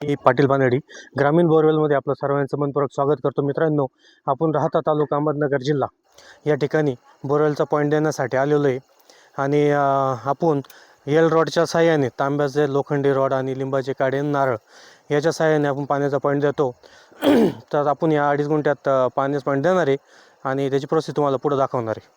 मी पाटील बानडी ग्रामीण बोरवेलमध्ये आपलं सर्वांचं मनपूर्वक स्वागत करतो मित्रांनो. आपण राहता तालुका अहमदनगर जिल्हा. या ठिकाणी बोरवेलचा पॉईंट देण्यासाठी आलेलो आहे. आणि आपण एल रॉडच्या साह्याने तांब्याचे लोखंडी रॉड आणि लिंबाचे काडे नारळ याच्या साह्याने आपण पाण्याचा पॉईंट देतो. तर आपण या अडीच गुंठ्यात पाण्याचा पॉईंट देणार आहे. आणि त्याची प्रोसेस तुम्हाला पुढे दाखवणार आहे.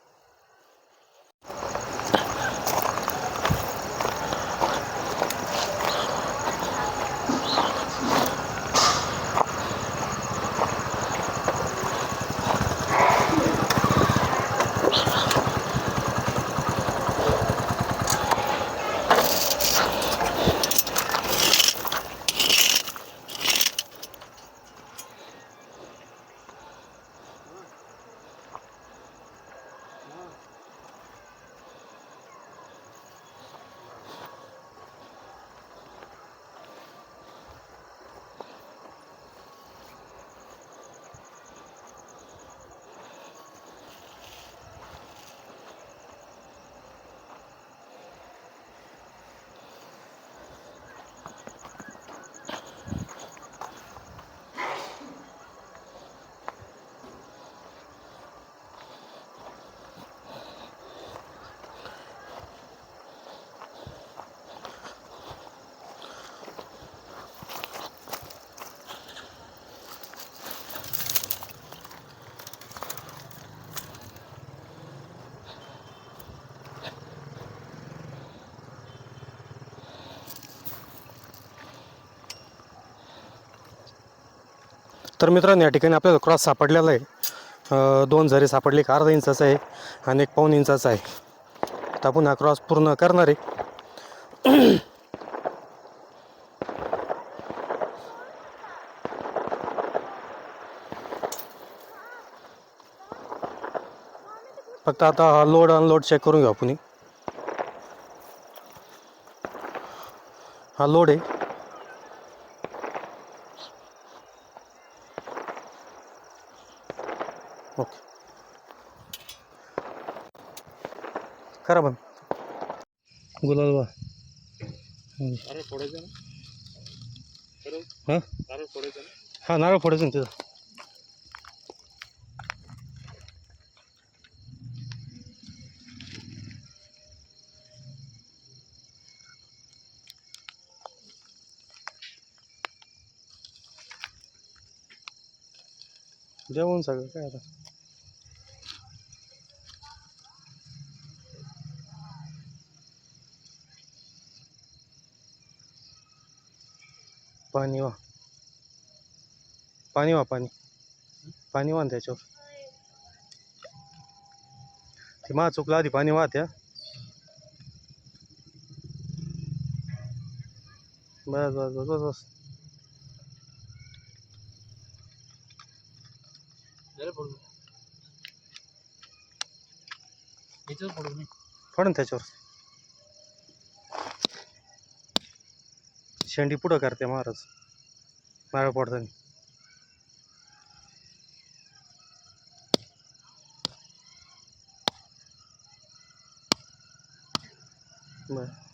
तर मित्रांनो या ठिकाणी आपल्याला क्रॉस सापडलेला आहे. दोन झरे सापडले एक अर्धा इंचाचा आहे आणि एक पाऊन इंचाचा आहे. तर आपण हा क्रॉस पूर्ण करणार आहे. फक्त आता हा लोड अनलोड चेक करून घेऊ आपण हा. लोड आहे. ओके करा बंद गुलाल बा. नारळ फोडायचं ना? खरं हां? नारळ फोडायचं ना? हा नारळ फोडायचं ना तिथं. जेवण सगळं काय आता? पाणी वा. पाणी वा पाणी. पाणी वाहन त्याच्यावर. ते मा चुकलं आधी पाणी वाहत्या बस बस बस बस बस. जरा फोडू याच्यावर फोडू मी पड ना त्याच्यावर. शेंडी पुढं करते महाराज. नारळ पडताना. बरं.